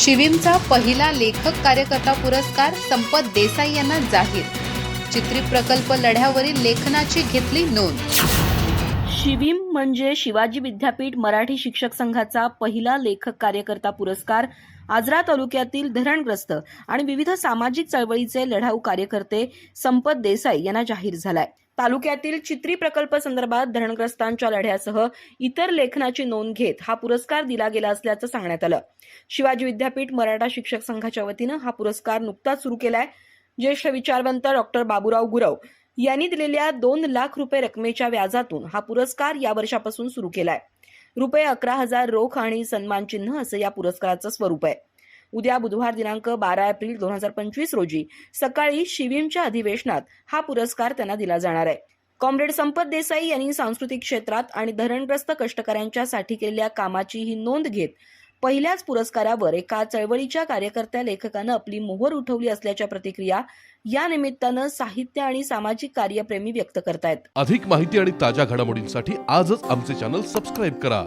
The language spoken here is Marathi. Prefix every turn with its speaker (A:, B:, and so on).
A: शिवीमचा पहिला लेखक कार्यकर्ता पुरस्कार संपत देसाई यांना जाहीर. चित्री प्रकल्प लढ्यावरील लेखनाची घेतली नोंद.
B: शिवीम म्हणजे शिवाजी विद्यापीठ मराठी शिक्षक संघाचा पहिला लेखक कार्यकर्ता पुरस्कार आजरा तालुक्यातील धरणग्रस्त आणि विविध सामाजिक चळवळीचे लढाऊ कार्यकर्ते संपत देसाई यांना जाहीर झालाय. तालुक्यातील चित्री प्रकल्प संदर्भात धरणग्रस्तांच्या लढ्यासह इतर लेखनाची नोंद घेत हा पुरस्कार दिला गेला असल्याचं सांगण्यात आलं. शिवाजी विद्यापीठ मराठा शिक्षक संघाच्या वतीनं हा पुरस्कार नुकताच सुरू केलाय. ज्येष्ठ विचारवंत डॉक्टर बाबूराव गुरव यांनी दिलेल्या दोन लाख रुपये रकमेच्या व्याजातून हा पुरस्कार या वर्षापासून सुरू केलाय. रुपये अकरा हजार रोख आणि सन्मान चिन्ह असं या पुरस्काराचं स्वरूप आहे. उद्या बुधवार दिनांक बारा एप्रिल दोन हजार पंचवीस रोजी सकाळी शिवीमच्या अधिवेशनात हा पुरस्कार त्यांना दिला जाणार आहे. कॉम्रेड संपत देसाई यांनी सांस्कृतिक क्षेत्रात आणि धरणग्रस्त कष्टकऱ्यांच्यासाठी केलेल्या कामाची ही नोंद घेत पहिल्याच पुरस्कारावर एका चळवळीच्या कार्यकर्त्या लेखकानं आपली मोहर उठवली असल्याच्या प्रतिक्रिया या निमित्तानं साहित्य आणि सामाजिक कार्यप्रेमी व्यक्त करतायत.
C: अधिक माहिती आणि ताज्या घडामोडींसाठी आजच आमचे चॅनल सबस्क्राईब करा.